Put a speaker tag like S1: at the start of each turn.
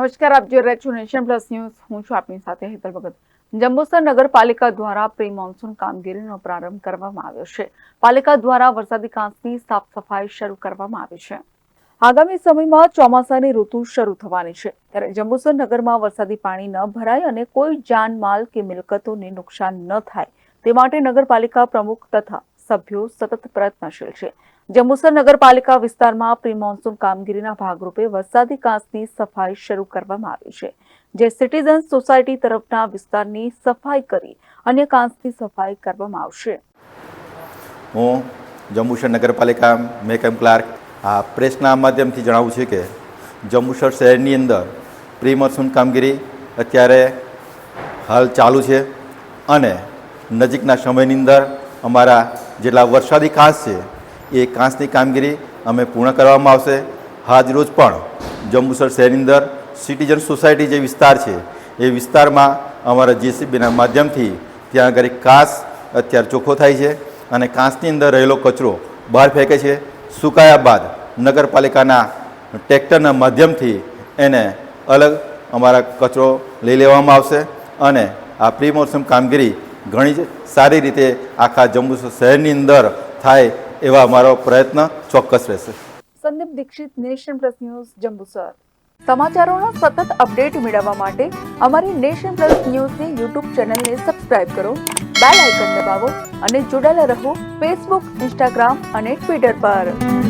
S1: નમસ્કાર, આપ જોઈ રહ્યા છો નેશન પ્લસ ન્યૂઝ. હું છું આપની સાથે હેતલ ભગત. જંબુસર નગરપાલિકા દ્વારા પ્રી મોન્સૂન કામગીરીનો પ્રારંભ કરવામાં આવ્યો છે. પાલિકા દ્વારા વરસાદી કાંસની સાફ સફાઈ શરૂ કરવામાં આવી છે. આગામી સમયમાં ચોમાસાની ઋતુ શરૂ થવાની છે. ત્યારે જંબુસર નગરમાં વરસાદી પાણી ન ભરાય અને કોઈ જાનમાલ કે મિલકતોને નુકસાન ન થાય. તે માટે નગરપાલિકા પ્રમુખ તથા સભ્યો સતત પ્રયત્નશીલ છે. જંબુસર નગરપાલિકા વિસ્તારમાં પ્રી મોન્સૂન કામગીરીના ભાગરૂપે વરસાદી કાંસની સફાઈ શરૂ કરવામાં આવી છે, જે સિટીઝન સોસાયટી તરફના વિસ્તારની સફાઈ કરી અન્ય કાંસની સફાઈ કરવામાં આવશે.
S2: હું જંબુસર નગરપાલિકા મેકમ ક્લાર્ક આ પ્રેસના માધ્યમથી જણાવું છું કે જંબુસર શહેરની અંદર પ્રી મોન્સૂન કામગીરી અત્યારે હાલ ચાલુ છે અને નજીકના સમયની અંદર અમારા જેટલા વરસાદી કાંસ છે, એ કાંસની કામગીરી અમે પૂર્ણ કરવામાં આવશે. આજ રોજ પણ જંબુસર શહેરની અંદર સિટીઝન સોસાયટી જે વિસ્તાર છે, એ વિસ્તારમાં અમારા જેસીબીના માધ્યમથી ત્યાં આગળ કાંસ અત્યારે ચોખ્ખો થાય છે અને કાંસની અંદર રહેલો કચરો બહાર ફેંકે છે. સુકાયા બાદ નગરપાલિકાના ટ્રેક્ટરના માધ્યમથી એને અલગ અમારા કચરો લઈ લેવામાં આવશે અને આ પ્રિમોસમ કામગીરી ઘણી સારી રીતે આખા જમ્મુ શહેરની અંદર થાય એવા અમારો પ્રયત્ન ચોક્કસ રહેશે.
S1: Sandeep Dixit, Nation Plus News, Jambusar. સમાચારોના સતત અપડેટ મેળવવા માટે અમારી નેશન પ્લસ ન્યૂઝની યુટ્યુબ ચેનલને સબસ્ક્રાઇબ કરો, બેલ આઇકન દબાવો અને જોડાયેલા રહો ફેસબુક, ઇન્સ્ટાગ્રામ અને ટ્વિટર પર.